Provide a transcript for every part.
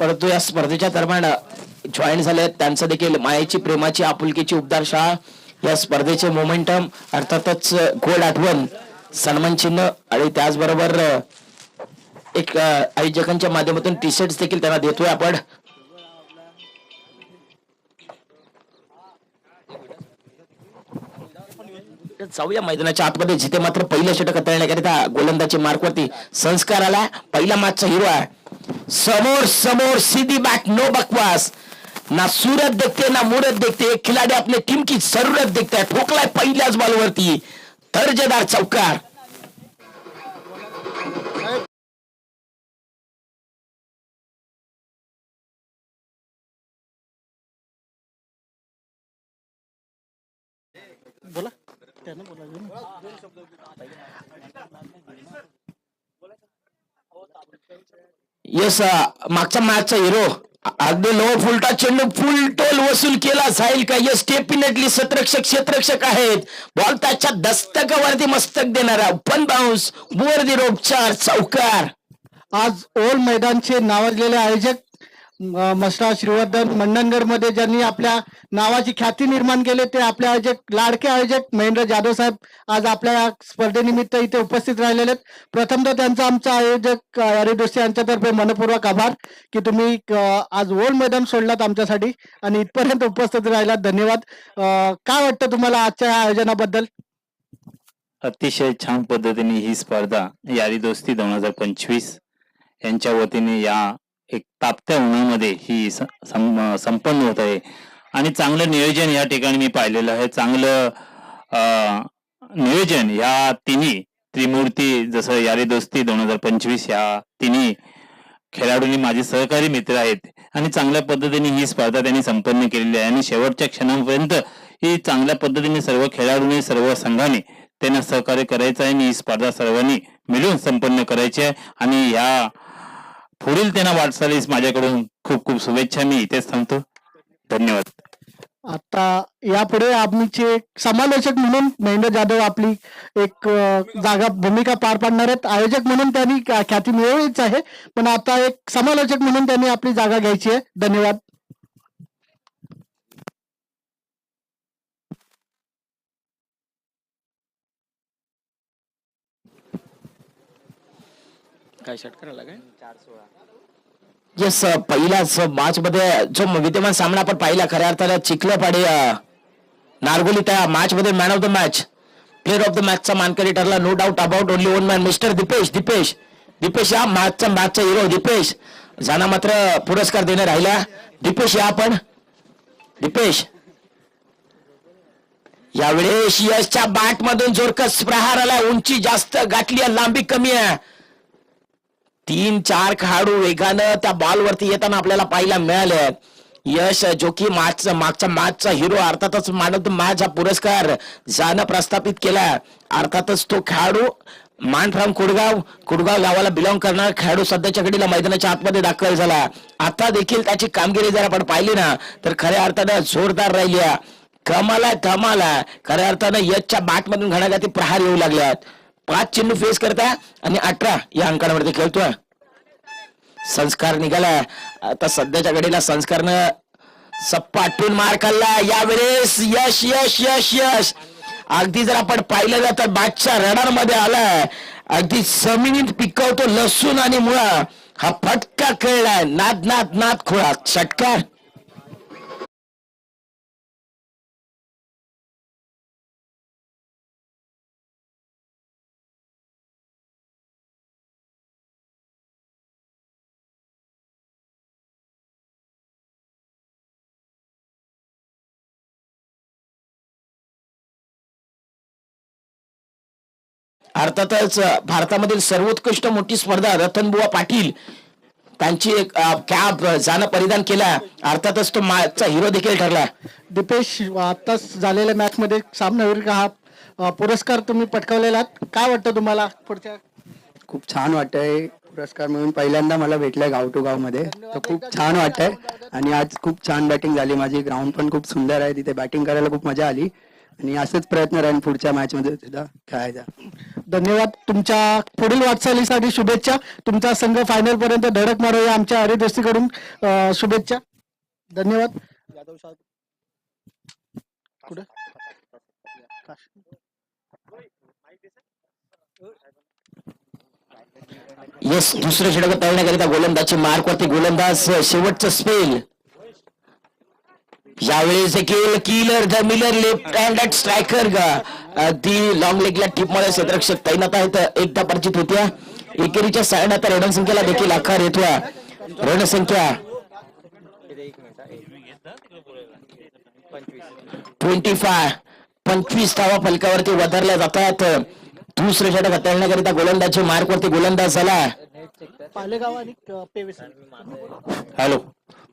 परंतु या स्पर्धेच्या दरम्यान जॉईन झाले त्यांचं देखील मायेची प्रेमाची आपुलकीची उबदार शाळा या स्पर्धेचे मोमेंटम अर्थातच गोड आठवण सन्मान चिन्ह आणि त्याचबरोबर एक आयोजकांच्या माध्यमातून टी शर्ट देखील त्यांना देतोय आपण. जाऊया मैदानाच्या आतमध्ये. जिथे मात्र पहिल्या षटक तळण्याकरिता गोलंदाजी मार्कवरती संस्कार आला पहिला मॅचचा हिरो आहे. समोर समोर सीधी बॅट नो बकवास. ना सूरत देखते ना मुरत देखते खिलाडी आपली टीम की जरूरत देखते ठोकलाय पहिल्याच बॉलवरती दर्जेदार चौकार. बोला. त्यानं बोला यस मागच्या मॅचचा हिरो अगदी लो फुलटा चेंडू फुल टोल वसूल केला जाईल का? यस डेफिनेटली सतरक्षक क्षेत्रक्षक आहेत. बॉल त्याच्या दस्तकावरती मस्तक देणारा. पण बाउन्स वर दि रोपचार चौकार. आज ओल मैदानचे नावाजलेले आयोजक मसरा श्रीवर्धन मंडणगडमध्ये ज्यांनी आपल्या नावाची ख्याती निर्माण केले ते आपले आयोजक लाडके आयोजक महेंद्र जाधव साहेब आज आपल्या स्पर्धेनिमित्त इथे उपस्थित राहिलेले आहेत. प्रथमतः त्यांचा आमचा आयोजक अरे दोस्ती यांच्यातर्फे मनपूर्वक आभार की तुम्ही आज ओल्ड मैदान सोडलात आमच्यासाठी आणि इथपर्यंत उपस्थित राहिलात. धन्यवाद. काय वाटतं तुम्हाला आजच्या आयोजनाबद्दल? अतिशय छान पद्धतीने ही स्पर्धा यारी दोस्ती दोन हजार पंचवीस यांच्या वतीने या एक तापत्या उन्हामध्ये ही सं- संपन्न होत आहे. आणि चांगलं नियोजन या ठिकाणी मी पाहिलेलं आहे. चांगलं अं, नियोजन या तिन्ही त्रिमूर्ती जसं यारी दोस्ती दोन हजार पंचवीस या तिन्ही खेळाडूंनी माझे सहकारी मित्र आहेत. आणि चांगल्या पद्धतीने ही स्पर्धा त्यांनी संपन्न केलेली आहे. आणि शेवटच्या क्षणापर्यंत ही चांगल्या पद्धतीने सर्व खेळाडूंनी सर्व संघाने त्यांना सहकार्य करायचं आहे. आणि ही स्पर्धा सर्वांनी मिळून संपन्न करायची आहे. आणि या पुढील त्यांना वाटचालीस माझ्याकडून खूप खूप शुभेच्छा. मी इथेच थांबतो. धन्यवाद. आता यापुढे आमचे समालोचक म्हणून महेंद्र जाधव आपली एक जागा भूमिका पार पाडणार आहेत. आयोजक म्हणून त्यांनी ख्याती मिळवलीच आहे. पण आता एक समालोचक म्हणून त्यांनी आपली जागा घ्यायची आहे. धन्यवाद. काय षटकार आला काय? येस पहिलाच मॅच मध्ये जो विद्यमान सामना आपण पाहिला खऱ्या अर्थानं चिखलपाडी नारगोली त्या मॅच मध्ये man of the match player of the match चा मानकरी ठरला. No doubt about only one man mister Dipesh Dipesh Dipesh या मॅचचा मॅचचा हिरो दिपेश जाना मात्र पुरस्कार देणे राहिला. दिपेश या आपण. दिपेश यावेळेस यशच्या बॅट मधून जोरकस प्रहार आला उंची जास्त गाठली आहे, लांबी कमी आहे. तीन चार खेळाडू वेगानं त्या बॉल वरती येताना आपल्याला पाहायला मिळालं. यश जो की मागचा मागच्या मॅचचा हिरो अर्थातच मानव मॅच हा पुरस्कार जाणं प्रस्थापित केला. अर्थातच तो खेळाडू मान फ्रॉम कुडगाव कुडगाव गावाला बिलॉंग करणारा खेळाडू सध्याच्या घडीला मैदानाच्या आतमध्ये दाखल झाला. आता देखील त्याची कामगिरी जर आपण पाहिली ना तर खऱ्या अर्थानं जोरदार राहिली कमाला कमाला खऱ्या अर्थानं यशच्या बॅटमधून घणाघाती प्रहार येऊ लागल्यात. पाच चेंडू फेस करता आणि अठरा या अंकांवरती खेळतोय. संस्कार निघाला. आता सध्याच्या घडीला संस्कारनं सपाटून मार खाल्ला. यावेळेस यश यश यश यश. अगदी जर आपण पाहिलं तर बादशा रडारमध्ये आलाय अगदी जमिनीत पिकवतो लसूण आणि मुळा. हा फटका खेळलाय. नाद नाद नाद खोळा. षटकार. अर्थातच भारतामधील सर्वोत्कृष्ट मोठी स्पर्धा रतनबुवा पाटील त्यांची एक कॅप जाणं परिधान केला. अर्थातच तो मागचा हिरो देखील ठरला. दीपेश आताच झालेल्या मॅच मध्ये सामनावीर का हा पुरस्कार तुम्ही पटकावलेला. काय वाटतं तुम्हाला पुढच्या? खूप छान वाटतंय पुरस्कार म्हणून. पहिल्यांदा मला भेटलाय गाव टू गावमध्ये. तर खूप छान वाटतंय. आणि आज खूप छान बॅटिंग झाली माझी. ग्राउंड पण खूप सुंदर आहे. तिथे बॅटिंग करायला खूप मजा आली. आणि असंच प्रयत्न राहील पुढच्या मॅच मध्ये. सुद्धा खेळायचा धन्यवाद. तुमच्या पुढील वाटचालीसाठी शुभेच्छा. तुमचा संघ फायनल पर्यंत धडक मारो या आमच्या हरिदोस्तीकडून अं, शुभेच्छा. धन्यवाद. यादव साहेब. कुठे? येस दुसरं षटक तळण्याकरिता गोलंदाजची मार्कवरती गोलंदाज शेवटचं स्पेल यावेळेस देखील killer the Miller left hand striker अगदी लॉंग लेगला टीपमध्ये क्षेत्ररक्षक तैनात आहेत. एकदा परिचित होत्या. एकेरीच्या सायनात रणसंख्येला देखील आकार येतोय. रणसंख्या ट्वेंटी फाय पंचवीस धावा फलकावरती वधारल्या जातात. दुसरं षटक हाताळण्याकरिता गोलंदाजची मार्कवरती गोलंदाज झाला. हॅलो.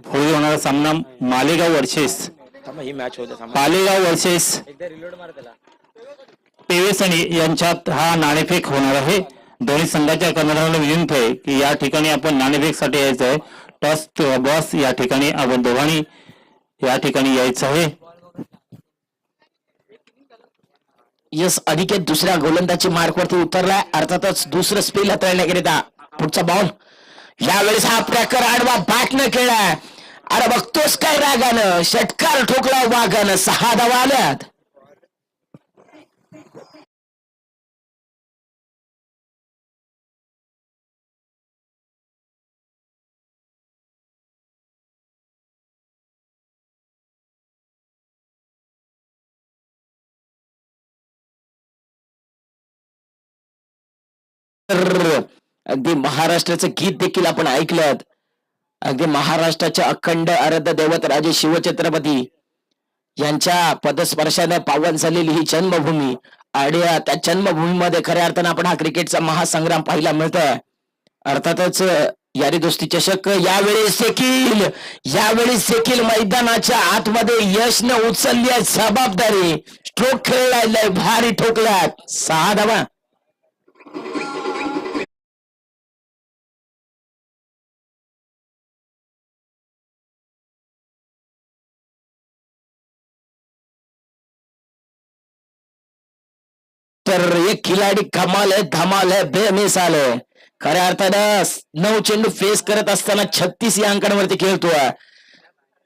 पुढे होणारा सामना मालेगाव वर्सेस. ही मॅच होते पालेगाव वर्सेस. पेवेसणी यांच्यात हा नाणेफेक होणार आहे. दोन्ही संघाच्या कर्णधाराला विनंती आहे की या ठिकाणी आपण नाणेफेकसाठी यायचं आहे. टॉस बॉस या ठिकाणी आपण दोघांनी या ठिकाणी यायचं आहे. यस अधिकेत दुसऱ्या गोलंदाजची मार्कवरती उतरलाय. अर्थातच दुसरं स्पेल हाताळण्याकरिता पुढचा बॉल यावेळेस हा प्रकार आडवा बॅट न खेळाय अरे बघतोस काय रागानं? षटकार ठोकला वाघानं. सहा धावा आल्यात. अगदी महाराष्ट्राचं गीत देखील आपण ऐकलं अगदी महाराष्ट्राच्या अखंड आराध्य दैवत राजे शिवछत्रपती यांच्या पदस्पर्शाने पावन झालेली ही जन्मभूमी आणि त्या जन्मभूमीमध्ये खऱ्या अर्थानं आपण हा क्रिकेटचा महासंग्राम पाहायला मिळतोय. अर्थातच यारी दोस्ती चषक यावेळेस देखील यावेळेस देखील मैदानाच्या आतमध्ये यशनं उचलली आहे जबाबदारी स्ट्रोक खेळलाय भारी ठोकल्यात सहा धावा. तर एक खिलाडी कमाल आहे धमाल आहे बेमिसाल आहे. खऱ्या अर्थानं नऊ चेंडू फेस करत असताना छत्तीस या अंकांवरती खेळतोय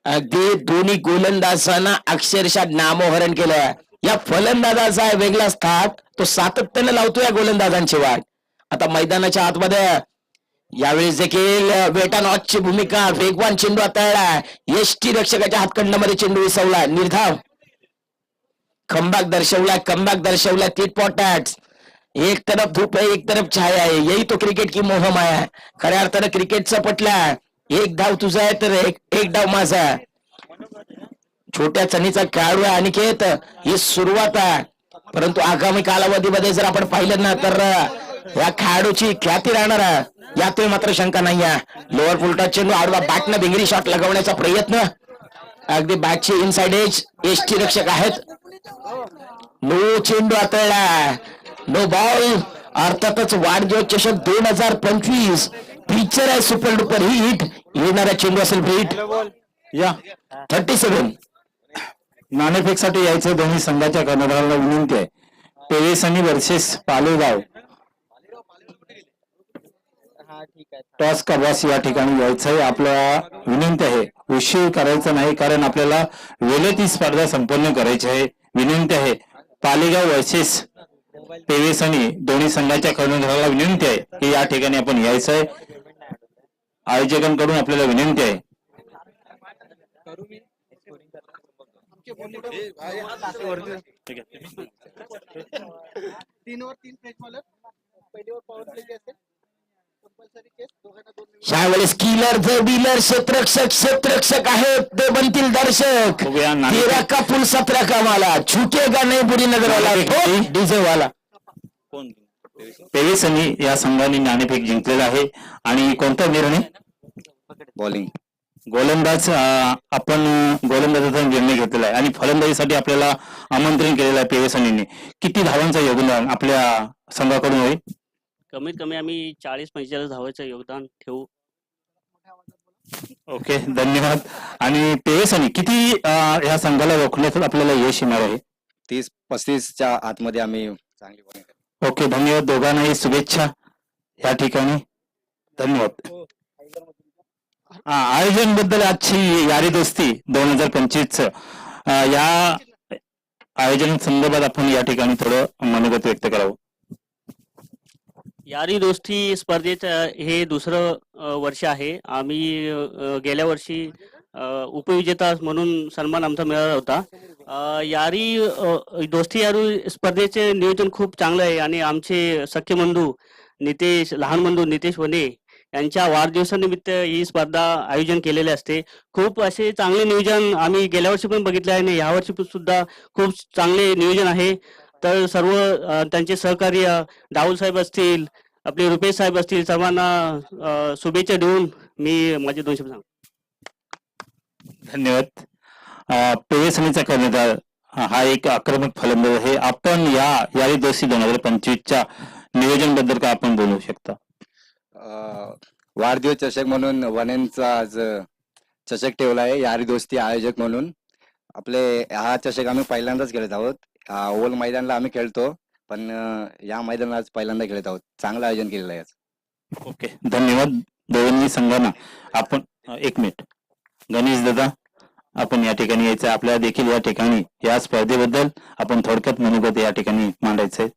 अगदी दोन्ही गोलंदाजांना अक्षरशः नामोहरण केलंय. या फलंदाजाचा आहे वेगळाच थाट तो सातत्याने लावतो या गोलंदाजांची वाट. आता मैदानाच्या आतमध्ये यावेळेस देखील वेटा नॉचची भूमिका वेगवान चेंडू हाताळला यष्टी रक्षकाच्या हातखंडामध्ये चेंडू विसवला निर्धाव. कमबॅक दर्शवला कमबॅक दर्शवला ती पॉटॅट्स एक तरफ धूप है एक तरफ छाया है यही तो क्रिकेट की मोहम है खऱ्या अर्थानं क्रिकेटचा पटला एक डाव तुझा आहे तर एक एक डाव माझा छोट्या चणीचा खेळाडू आहे अनिकेत. ही सुरुवात आहे. परंतु आगामी कालावधीमध्ये जर आपण पाहिलं ना तर या खेळाडूची ख्याती राहणार आहे. यातही मात्र शंका नाही आहे. लोअर फुलटा चेंडू आडवा बॅटनं भिंगरी शॉट लगवण्याचा प्रयत्न अगदी बॅटचे इनसाइड एज एसटी रक्षक आहेत. नो चेंडू हाताळला नो बॉल अर्थातच वाढदिवस चषक दोन हजार पंचवीस. पिक्चर आहे सुपर डुपर हिट येणारा चेंडू असेल हिट या. थर्टी सेव्हन नाणेफेकसाठी यायचं दोन्ही संघाच्या कर्णधाराला विनंती आहे. पेवेसनी वर्सेस पालेगाव. टॉस का बॉस या ठिकाणी यायचंय. आपल्या विनंती आहे उशीर करायचा नाही कारण आपल्याला वेळेत ही स्पर्धा संपन्न करायची आहे. विनंती आहे पालेगाव वर्सेस पेवेसनी दोन्ही संघाच्या कर्णधाराला विनंती आहे की या ठिकाणी आपण यायचंय. आयोजकांकडून आपल्याला विनंती आहे. तीन वर तीन फ्रेश बॉलर पहिलीवर पॉवर प्ले असेल. कंपल्सरी केस दोघांना दोन मिनिट यावेळेस किलर द बिलर क्षेत्ररक्षक क्षेत्ररक्षक आहेत. ते बनतील दर्शक. तेरा का पुल सतरा का माला झुकेगा नाही बुरी नगर वाला नाणेफेक. डीजे वाला. पेवेसनी या संघाने नाणेफेक जिंकलेला आहे. आणि कोणता निर्णय? बॉलिंग गोलंदाज आपण गोलंदाजाचा निर्णय घेतलेला आहे. आणि फलंदाजीसाठी आपल्याला आमंत्रण केलेलं आहे पेवेसनीने किती धावांचं योगदान आपल्या संघाकडून होईल? कमीत कमी आम्ही चाळीस पंचेचाळीस धावाचं योगदान ठेवू. ओके धन्यवाद. आणि पेवेसनी किती अं, या संघाला रोखण्यात आपल्याला यश येणार आहे? तीस पस्तीसच्या आतमध्ये आम्ही चांगली ओके धन्यवाद. दोघांनाही शुभेच्छा या ठिकाणी. धन्यवाद. हा. आयोजनबद्दल आजची यारी दोस्ती दोन हजार पंचवीस या आयोजन संदर्भात आपण या ठिकाणी थोडं मनोगत व्यक्त करावं. यारी दोस्ती स्पर्धेचं हे दुसरं वर्ष आहे. आम्ही गेल्या वर्षी उपविजेता म्हणून सन्मान आमचा मिळाला होता. यारी दोस्ती यारी स्पर्धेचे नियोजन खूप चांगलं आहे आणि आमचे सख्य बंधू नितेश लहान बंधू नितेश वने यांच्या वाढदिवसानिमित्त ही स्पर्धा आयोजन केलेले असते. खूप असे चांगले नियोजन आम्ही गेल्या वर्षी पण बघितले आहे आणि यावर्षी पण सुद्धा खूप चांगले नियोजन आहे. तर सर्व त्यांचे सहकार्य राहुल साहेब असतील आपले रुपेश साहेब असतील सर्वांना शुभेच्छा देऊन मी माझे दोन शब्द सांगतो. धन्यवाद. पेवेसनीचा कर्णधार हा हा एक आक्रमक फलंदाज आहे. आपण या यारी दोस्ती दोन हजार पंचवीसच्या नियोजनबद्दल काय आपण बोलू शकता? वाढदिवस चषक म्हणून वनेंचा आज चषक ठेवला आहे. यारी दोस्ती आयोजक म्हणून. आपले हा चषक आम्ही पहिल्यांदाच खेळत आहोत. ओल मैदानला आम्ही खेळतो पण या मैदानात आज पहिल्यांदा खेळत आहोत. चांगलं आयोजन केलेलं आहे आज. ओके. धन्यवाद. दोन्ही संघांना आपण एक मिनिट. गणेश दादा आपण या ठिकाणी यायचं आपल्या आपल्याला देखील या ठिकाणी या स्पर्धेबद्दल आपण थोडक्यात मनोगत या ठिकाणी मांडायचंय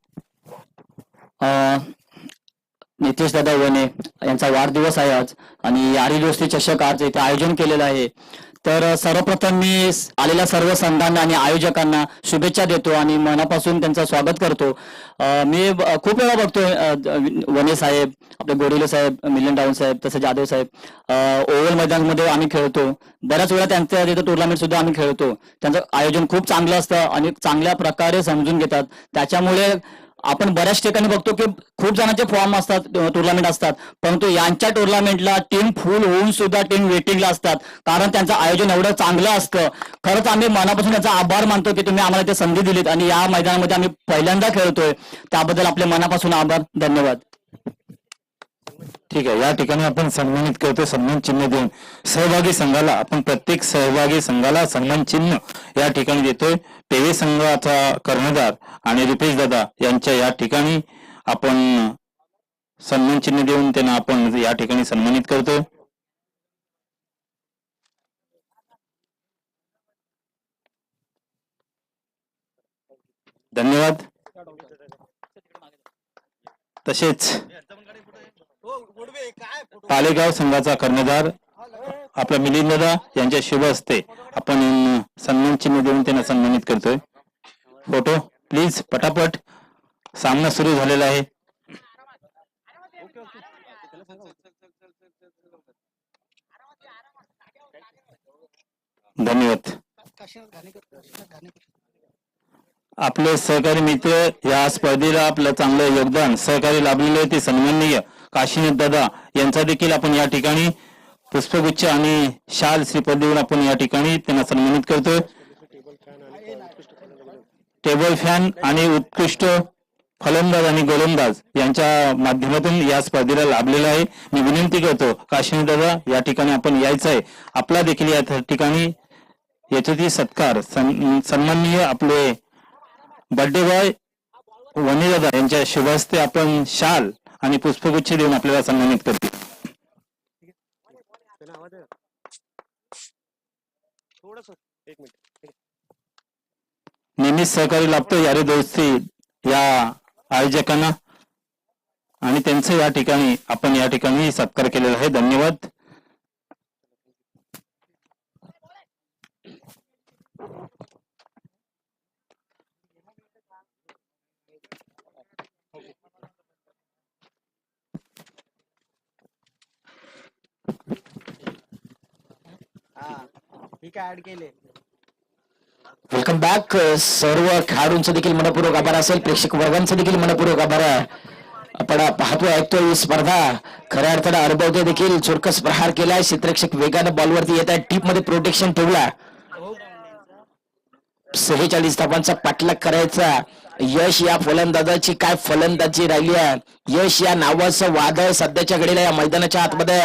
नितेश दादा वने यांचा वाढदिवस आहे आज. आणि यारी दोस्ती चषक आज इथे आयोजन केलेलं आहे. तर सर्वप्रथम मी आलेल्या सर्व संघांना आणि आयोजकांना शुभेच्छा देतो आणि मनापासून त्यांचं स्वागत करतो. मी खूप वेळा बघतोय वने साहेब आपले गोडिले साहेब मिलन डाऊन साहेब तसं जाधव साहेब ओव्हल मैदानमध्ये आम्ही खेळतो. बऱ्याच वेळा त्यांच्या तिथं टुर्नामेंट सुद्धा आम्ही खेळतो. त्यांचं आयोजन खूप चांगलं असतं आणि चांगल्या प्रकारे समजून घेतात. त्याच्यामुळे आपण बऱ्याच ठिकाणी बघतो की खूप जणांचे फॉर्म असतात टुर्नामेंट असतात. परंतु यांच्या टुर्नामेंटला टीम फुल होऊन सुद्धा टीम वेटिंगला असतात. कारण त्यांचं आयोजन एवढं चांगलं असतं. खरंच आम्ही मनापासून त्यांचा आभार मानतो की तुम्ही आम्हाला ते संधी दिलीत आणि या मैदानामध्ये आम्ही पहिल्यांदा खेळतोय. त्याबद्दल आपले मनापासून आभार धन्यवाद. ठीक आहे. या ठिकाणी आपण सन्मानित करतो सन्मान चिन्ह देऊन. सहभागी संघाला आपण प्रत्येक सहभागी संघाला सन्मान चिन्ह या ठिकाणी देतोय. पेवे संघाचा कर्णधार आणि रुपेश दादा यांच्या या ठिकाणी आपण सन्मान चिन्ह देऊन त्यांना आपण या ठिकाणी सन्मानित करतोय. धन्यवाद. तसेच पालेगाव संघाचा कर्णधार आपला मिलिंद दादा यांच्या शुभ असते आपण सन्मान चिन्ह देऊन त्यांना सन्मानित करतोय. फोटो प्लीज पटापट. सामना सुरू झालेला आहे. धन्यवाद. आपले सहकारी मित्र या स्पर्धेला आपलं चांगलं योगदान सहकारी लाभलेले आहे ते सन्माननीय काशीनाथ दादा यांचा देखील आपण या ठिकाणी पुष्पगुच्छ आणि शाल श्रीपद देऊन आपण या ठिकाणी त्यांना सन्मानित करतोय. टेबल फॅन आणि उत्कृष्ट फलंदाज आणि गोलंदाज यांच्या माध्यमातून या स्पर्धेला लाभलेला आहे. मी विनंती करतो काशिनी दादा या ठिकाणी आपण यायचं आहे. आपला देखील या ठिकाणी याच्यातील सत्कार सन्- सन्माननीय आपले बर्थडे बॉय वनिदादा यांच्या शुभ हस्ते आपण शाल आणि पुष्पगुच्छ देऊन आपल्याला सन्मानित करतो नेहमीच सहकारी लाभतो यारे दोस्ती या आयोजकांना. आणि त्यांचं या ठिकाणी आपण या ठिकाणी सत्कार केलेला आहे. धन्यवाद. वेलकम बॅक uh, सर्व खेळाडूंचं देखील मनपूर्वक आभार असेल. प्रेक्षक वर्गांचं देखील मनपूर्वक आभार आहे. आपण पाहतो ऐकतोय ही स्पर्धा. खऱ्या अर्थानं अनुभवते देखील. चोरकस प्रहार केलाय. चित्रक्षक वेगानं बॉलवरती येत आहे. टीपमध्ये प्रोटेक्शन ठेवला सेहेचाळीस धावांचा पाठलाग करायचा. यश या फलंदाजाची काय फलंदाजी राहिली आहे? यश या नावाचं वादळ सध्याच्या घडीला या मैदानाच्या आतमध्ये.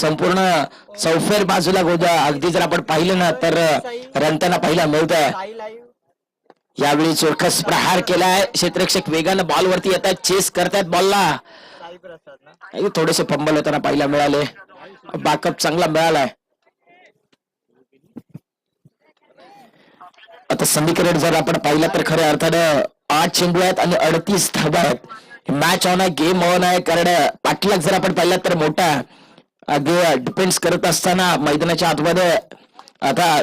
संपूर्ण चौफेर बाजूला गोदा अगदी जर आपण पाहिलं ना तर रंताना पाहिला मिळत आहे यावेळी चोरखस प्रहार केलाय क्षेत्ररक्षक वेगानं बॉलवरती येत आहेत. चेस करतायत बॉलला. थोडेसे फंबल होताना पाहायला मिळाले. बॅकअप चांगला मिळालाय. आता समीकरण जर आपण पाहिलं तर खऱ्या अर्थानं आठ चेंडू आहेत आणि अडतीस धाबा आहेत. मॅच ऑन आहे गेम ऑन आहे कारण पाठलाग जर आपण पाहिला तर मोठा डिपेंड्स करत असताना मैदानाच्या आतमध्ये आता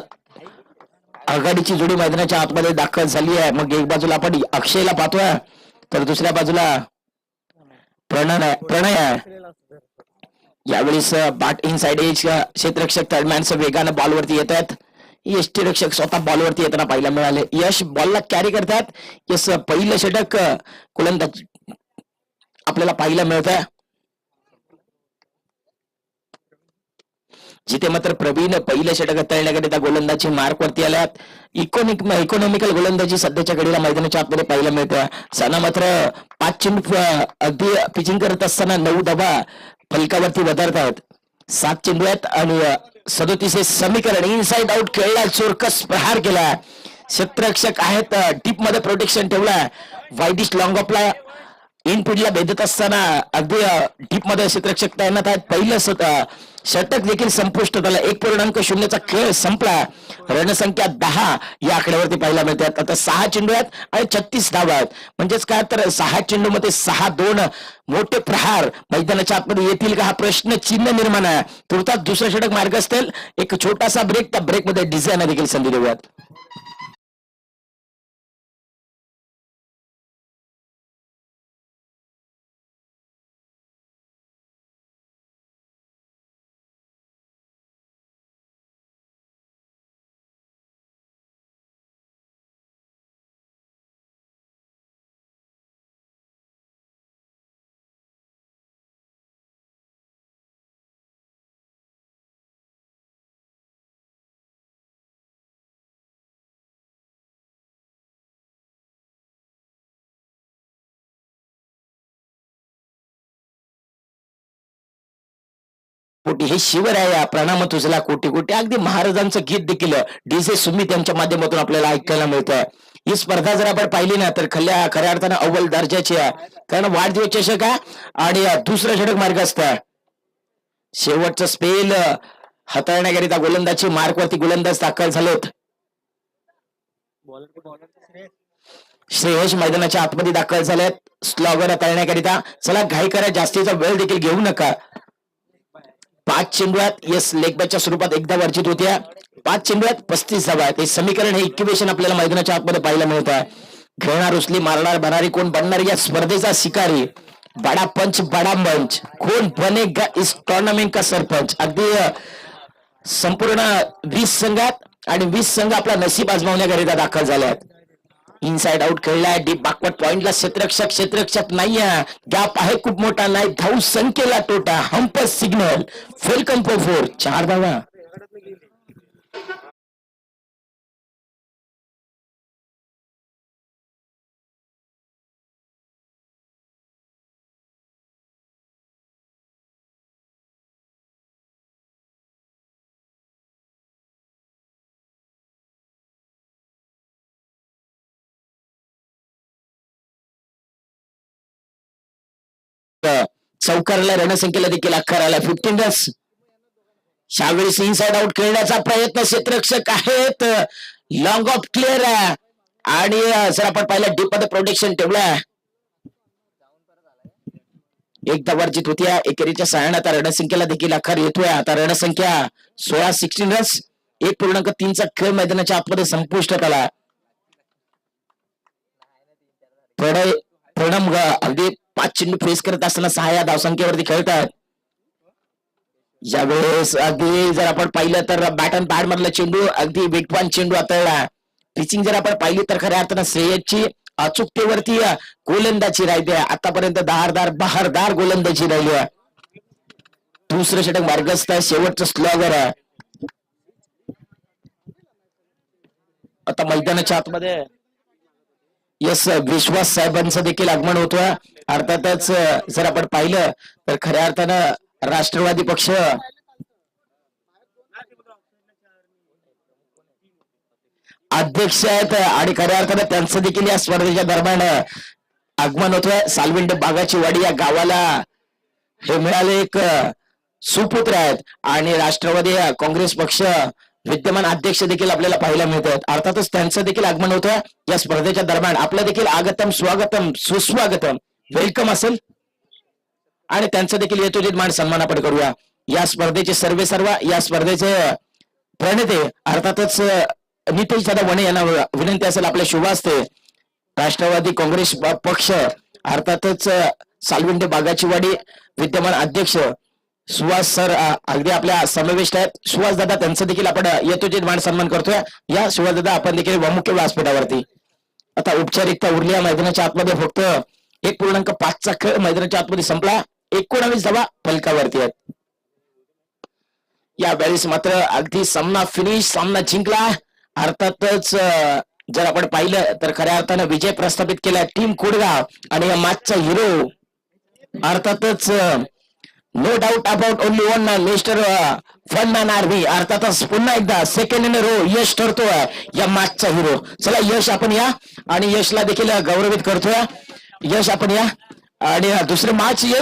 आघाडीची जोडी मैदानाच्या आतमध्ये दाखल झाली आहे. मग एक बाजूला आपण अक्षयला पाहतोय तर दुसऱ्या बाजूला प्रणय प्रणय. आहे यावेळेस बाट इन साइड एज क्षेत्ररक्षक तळम्यांचं वेगानं बॉलवरती येत आहेत. यष्टी रक्षक स्वतः बॉलवरती येताना पाहायला मिळाले. यश बॉलला कॅरी करतात. यस पहिलं षटक गोलंदाज आपल्याला पाहायला मिळत जिथे मात्र प्रवीण पहिलं षटक तळण्याकरिता गोलंदाजी मार्कवरती आल्यात. इकॉनिक इकॉनॉमिकल गोलंदाजी सध्याच्या घडीला मैदानाच्या आतमध्ये पाहायला मिळते सना मात्र पाच चेंडू अगदी पिचिंग करत असताना नऊ दबा फलकावरती वधारत आहेत सात चेंडू आहेत आणि सदोतीस हे समीकरण इनसाइड आउट खेळला चोरकस प्रहार केला. क्षेत्ररक्षक आहेत टीपमध्ये प्रोटेक्शन ठेवला. वाईडिश लॉंग ऑफला इन पिढीला भेदत असताना अगदी डीपमध्ये क्षेत्ररक्षक तैनात आहेत पहिलं षटक देखील संपुष्ट झाला एक पूर्णांक शून्यचा खेळ संपला. रणसंख्या दहा या आकड्यावरती पाहायला मिळतात. आता सहा चेंडू आहेत आणि छत्तीस धावा आहेत. म्हणजेच काय तर सहा चेंडू मध्ये सहा दोन मोठे प्रहार मैदानाच्या आतमध्ये येतील का हा प्रश्न चिन्ह निर्माण आहे. तुर्तास दुसरं षटक मार्ग असतील. एक छोटासा ब्रेक त्या ब्रेकमध्ये डिझाईन देखील संधी देऊयात. कोटी हे शिवर आहे या प्रणाम तुझला कोटी कोटी. अगदी महाराजांचं गीत देखील डीजे सुमित यांच्या माध्यमातून आपल्याला ऐकायला मिळतं ही स्पर्धा जर आपण पाहिली ना तर खल्या खऱ्या अर्थानं अव्वल दर्जाची आहे. कारण वाढदिवस चषक आहे आणि दुसरं षटक मार्ग असतं. शेवटचं स्पेल हाताळण्याकरिता गोलंदाजी मार्कवरती गोलंदाज दाखल झालेत. श्रेयश मैदानाच्या आतमध्ये दाखल झालेत. स्लॉगर हाताळण्याकरिता चला घाई करा जास्तीचा वेळ देखील घेऊ नका. पाच चेंडूयात येस लेगबॅचच्या स्वरूपात एकदा वर्जित होत्या. पाच चेंडूयात पस्तीस धावा आहेत हे समीकरण हे इक्वेशन आपल्याला मैदानाच्या आतमध्ये पाहायला मिळत आहे. खेळणार उचली मारणार बनारी कोण बनणार या स्पर्धेचा शिकारी? बडा पंच बडा मंच. कोण बनेगा इस टुर्नामेंट का सरपंच? अगदी संपूर्ण वीस संघात आणि वीस संघ आपला नशीब आजमावण्याकरिता दाखल झाले आहेत. इनसाइड आउट खेळलाय डीप बाकवट पॉइंटला क्षेत्रक्षक क्षेत्रक्षक नाही गॅप आहे खूप मोठा. नाही धाऊ संख्येला तोटा. हंप सिग्नल वेलकम फोर चार धावा. चौकारला रणसंख्येला देखील अखर आला फिफ्टीन रन्स यावेळेस इनसाइड आउट खेळण्याचा प्रयत्न क्षेत्ररक्षक आहेत. लॉंग ऑफ क्लिअर आहे आणि सर जर आपण पाहिलं डीपमध्ये प्रोटेक्शन ठेवलं एकदा वर्जित होती एकेरीच्या सहाय्याने. आता रणसंख्येला देखील आकार येतोय आता रणसंख्या. सोळा सिक्स्टीन रन्स एक पूर्णांक तीनचा खेळ मैदानाच्या आतमध्ये संपुष्टात आला. प्रणय प्रणम ग अगदी पाच चेंडू फेस करत असताना सहा या धावसंख्येवरती खेळतात ज्यावेळेस अगदी जर आपण पाहिलं तर बॅट अँड पॅड मधला चेंडू अगदी वेगवान चेंडू आतळला. पिचिंग जर आपण पाहिली तर खऱ्या अर्थानं श्रेयसची अचूकतेवरती गोलंदाजी राहिली आहे. आतापर्यंत दहारदार बहारदार गोलंदाजी राहिली आहे. दुसरं षटक मार्गस्थ आहे. शेवटचं स्लॉगर आहे. आता मैदानाच्या आतमध्ये यस विश्वास साहेबांचं देखील आगमन होतोय अर्थातच जर आपण पाहिलं तर खऱ्या अर्थानं राष्ट्रवादी पक्ष अध्यक्ष आहेत आणि खऱ्या अर्थानं त्यांचं देखील या स्पर्धेच्या दरम्यान आगमन होतोय सालविंड बागाची वाडी या गावाला हे मिळाले एक सुपुत्र आहेत. आणि राष्ट्रवादी काँग्रेस पक्ष विद्यमान अध्यक्ष देखील आपल्याला पाहायला मिळत आहेत अर्थातच त्यांचं देखील आगमन होतं. या स्पर्धेच्या दरम्यान आपलं देखील आगतम स्वागतम सुस्वागतम वेलकम असेल. आणि त्यांचं देखील यथोचित मान सन्मान आपण करूया. या स्पर्धेचे सर्वे सर्व या स्पर्धेचे प्रणेते अर्थातच नितेश दादा वणे यांना विनंती असेल आपल्या शुभ असते राष्ट्रवादी काँग्रेस पक्ष अर्थातच सालविंडे बागाचीवाडी विद्यमान अध्यक्ष सुहास सर अगदी आपल्या समाविष्ट आहेत. सुहास दादा त्यांचं देखील आपण यथोचित मान सन्मान करतोय. या सुहास दादा आपण देखील मुख्य व्यासपीठावरती. आता औपचारिकता उरली या मैदानाच्या आतमध्ये फक्त एक पूर्णांक पाचचा खेळ मैदानाच्या आतमध्ये संपला. एकोणावीस धावा फलकावरती आहेत. या वेळेस मात्र अगदी सामना फिनिश सामना जिंकला. अर्थातच जर आपण पाहिलं तर खऱ्या अर्थानं विजय प्रस्थापित केला टीम कुडगाव आणि या मॅचचा हिरो. अर्थातच no doubt about only one mister fun man army अर्थातच पुन्हा एकदा सेकंड इन रो यश ठरतोय या मॅचचा हिरो चला यश आपण या आणि यशला देखील गौरवित करतोय. यश आपण या. आणि दुसरे मॅच येईल.